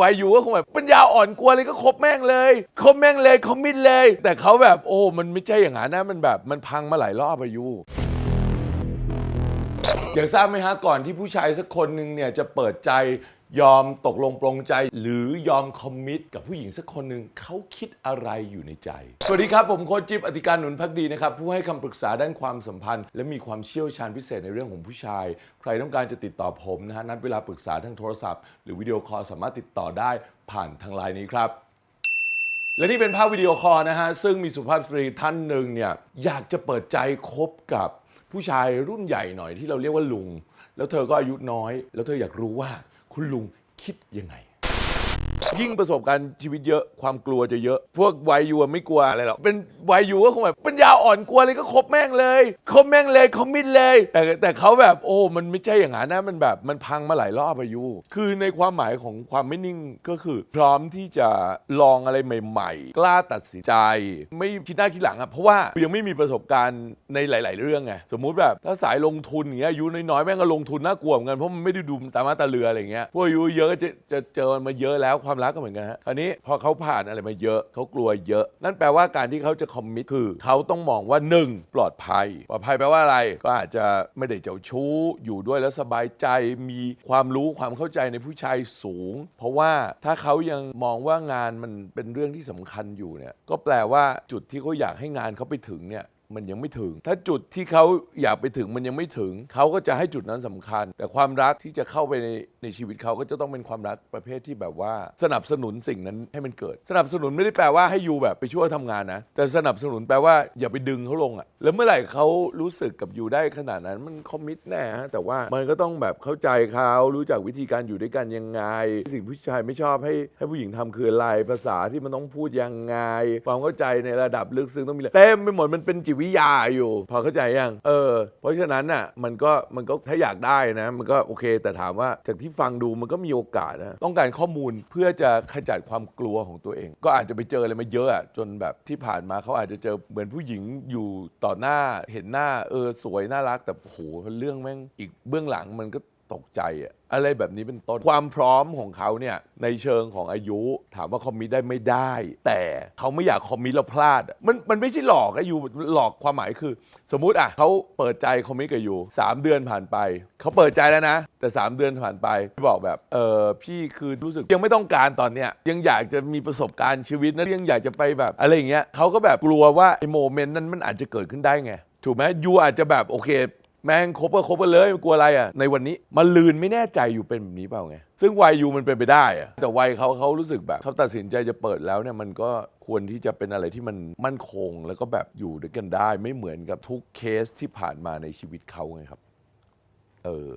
วัยยูก็คงแบบปัญญาอ่อนกลัวเลยก็คบแม่งเลยคบแม่งเลยคอมมิตเลย แต่เขาแบบโอ้ มันไม่ใช่อย่างนั้นนะมันแบบมันพังมาหลายรอบอายุอยากทราบไหมฮะก่อนที่ผู้ชายสักคนหนึ่งเนี่ยจะเปิดใจ ยอมตกลงปรงใจ หรือยอมคอมมิตกับผู้หญิงสักคนหนึ่งเขาคิดอะไรอยู่ในใจ สวัสดีครับ ผมโค้ชจิ๊บอธิการหนุนพักดีนะครับ ผู้ให้คำปรึกษาด้านความสัมพันธ์ และมีความเชี่ยวชาญพิเศษในเรื่องของผู้ชาย ใครต้องการจะติดต่อผมนะฮะนัดเวลาปรึกษาทางโทรศัพท์ หรือวิดีโอคอลสามารถติดต่อได้ผ่านทางไลน์นี้ครับ และนี่เป็นภาพวิดีโอคอลนะฮะซึ่งมีสุภาพสตรีท่านหนึ่งเนี่ยอยากจะเปิดใจคบกับผู้ชายรุ่นใหญ่หน่อยที่เราเรียกว่าลุง แล้วเธอก็อายุน้อย แล้วเธออยากรู้ว่า คุณลุงคิดยังไง ยิ่งประสบการณ์ชีวิตเยอะความกลัวจะเยอะ พวกวัยยูไม่กลัวอะไรหรอกเป็นวัยยูก็คงแบบปัญญาอ่อนกลัวเลยก็คบแม่งเลยคบแม่งเลยคอมมิตเลย แต่แต่เขาแบบโอ้มันไม่ใช่อย่างนั้นนะมันแบบมันพังมาหลายรอบอายุ คือในความหมายของความไม่นิ่งก็คือ พร้อมที่จะลองอะไรใหม่ ๆ กล้าตัดสินใจ ไม่คิดหน้าคิดหลังอะเพราะว่ายังไม่มีประสบการณ์ในหลาย ๆ เรื่องไงสมมุติแบบถ้าสายลงทุนอย่างเงี้ยอายุน้อยๆแม่งก็ลงทุนน่ากลัวเหมือนกันเพราะมันไม่ได้ดูตามาตาเรืออะไรเงี้ยพวกอายุเยอะก็จะจะเจอมาเยอะแล้วความรักก็เหมือนกันฮะคราวนี้พอเขาผ่านอะไรมาเยอะเขากลัวเยอะ นั่นแปลว่าการที่เขาจะคอมมิตคือเขาต้องมองว่าหนึ่งปลอดภัย ปลอดภัยแปลว่าอะไรก็อาจจะไม่ได้เจ้าชู้อยู่ด้วยแล้วสบายใจมีความรู้ความเข้าใจในผู้ชายสูง เพราะว่าถ้าเขายังมองว่างานมันเป็นเรื่องที่สำคัญอยู่เนี่ยก็แปลว่าจุดที่เขาอยากให้งานเขาไปถึงเนี่ย มันยังไม่ถึง ถ้าจุดที่เขาอยากไปถึงมันยังไม่ถึง เขาก็จะให้จุดนั้นสำคัญ แต่ความรักที่จะเข้าไปในในชีวิตเขาก็จะต้องเป็นความรักประเภทที่แบบว่า สนับสนุนสิ่งนั้นให้มันเกิด สนับสนุนไม่ได้แปลว่าให้ยูแบบไปช่วยทำงานนะ แต่สนับสนุนแปลว่าอย่าไปดึงเขาลงอะแล้วเมื่อไหร่เขารู้สึกกับยูได้ขนาดนั้นมันคอมมิตแน่ฮะแต่ว่ามันก็ต้องแบบเข้าใจเขารู้จักวิธีการอยู่ด้วยกันยังไง สิ่งผู้ชายไม่ชอบให้ให้ผู้หญิงทำคืออะไรภาษาที่มันต้องพูดยังไง ความเข้าใจในระดับลึกซึ้งต้องมีเต็มไปหมดมันเป็นจิตวิยาอยู่ พอเข้าใจยังเออ เพราะฉะนั้นน่ะมันก็มันก็ถ้าอยากได้นะ มันก็โอเค แต่ถามว่าจากที่ฟังดูมันก็มีโอกาสนะต้องการข้อมูลเพื่อจะขจัดความกลัวของตัวเอง ก็อาจจะไปเจออะไรมาเยอะอะจนแบบที่ผ่านมาเขาอาจจะเจอเหมือนผู้หญิงอยู่ต่อหน้าเห็นหน้าเออสวยน่ารักแต่โหเรื่องแม่งอีกเบื้องหลังมันก็ ตกใจอะอะไรแบบนี้เป็นต้น ความพร้อมของเขาเนี่ยในเชิงของอายุถามว่าคอมมิตได้ไม่ได้ แต่เขาไม่อยากคอมมิตแล้วพลาด มันมันไม่ใช่หลอกอะยูหลอกความหมายคือ สมมุติอะเขาเปิดใจคอมมิตกับยูสามเดือนผ่านไป เขาเปิดใจแล้วนะ แต่ 3 เดือนผ่านไปบอกแบบเออพี่คือรู้สึกยังไม่ต้องการตอนเนี้ยยังอยากจะมีประสบการณ์ชีวิตนะยังอยากจะไปแบบอะไรอย่างเงี้ยเขาก็แบบกลัวว่าไอ้โมเมนต์นั้นมันอาจจะเกิดขึ้นได้ไงถูกไหมยูอาจจะแบบโอเค แม่งคบก็คบกันเลยกลัวอะไรอะในวันนี้มันลืนไม่แน่ใจอยู่เป็นแบบนี้เปล่าไง ซึ่งวัยยูมันเป็นไปได้อะแต่วัยเขาเขารู้สึกแบบเขาตัดสินใจจะเปิดแล้วเนี่ยมันก็ควรที่จะเป็นอะไรที่มันมั่นคง แล้วก็แบบอยู่ด้วยกันได้ ไม่เหมือนกับทุกเคสที่ผ่านมาในชีวิตเขาไงครับเออ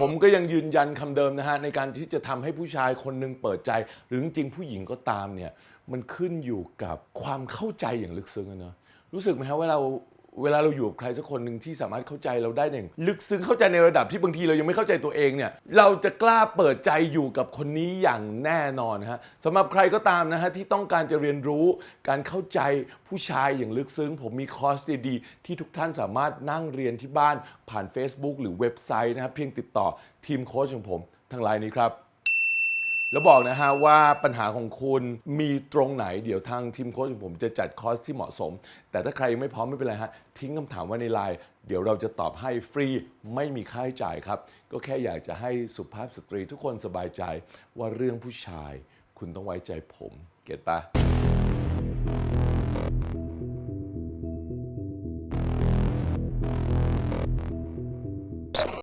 ผมก็ยังยืนยันคำเดิมนะฮะในการที่จะทำให้ผู้ชายคนหนึ่งเปิดใจ หรือจริงผู้หญิงก็ตามเนี่ยมันขึ้นอยู่กับความเข้าใจอย่างลึกซึ้งอะเนอะรู้สึกไหมฮะว่าเรา เวลาเราอยู่กับใครสักคนหนึ่งที่สามารถเข้าใจเราได้อย่างลึกซึ้งเข้าใจในระดับที่บางทีเรายังไม่เข้าใจตัวเองเนี่ยเราจะกล้าเปิดใจอยู่กับคนนี้อย่างแน่นอนฮะสำหรับใครก็ตามนะฮะที่ต้องการจะเรียนรู้การเข้าใจผู้ชายอย่างลึกซึ้ง ผมมีคอร์สดีๆที่ทุกท่านสามารถนั่งเรียนที่บ้านผ่าน Facebook หรือเว็บไซต์นะครับเพียงติดต่อทีมโค้ชของผมทางไลน์นี้ครับ แล้วบอกนะฮะว่าปัญหาของคุณมีตรงไหนเดี๋ยวทางทีมโค้ชของผมจะจัดคอร์สที่เหมาะสม แต่ถ้าใครยังไม่พร้อมไม่เป็นไรฮะทิ้งคำถามไว้ในไลน์เดี๋ยวเราจะตอบให้ฟรีไม่มีค่าใช้จ่ายครับ ก็แค่อยากจะให้สุภาพสตรีทุกคนสบายใจว่าเรื่องผู้ชาย คุณต้องไว้ใจผม เก็ตปะ